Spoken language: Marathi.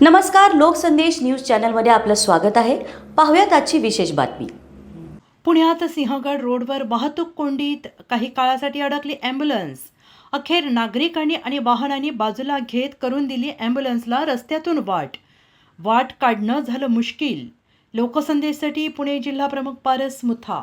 नमस्कार लोकसंदेश न्यूज चॅनलमध्ये आपलं स्वागत आहे. पाहूयात आजची विशेष बातमी. पुण्यात सिंहगड रोडवर वाहतूक कोंडीत काही काळासाठी अडकली ॲम्ब्युलन्स. अखेर नागरिकांनी आणि वाहनांनी बाजूला घेत करून दिली ॲम्ब्युलन्सला रस्त्यातून वाट. वाट काढणं झालं मुश्किल. लोकसंदेशसाठी पुणे जिल्हा प्रमुख पारस मुथा.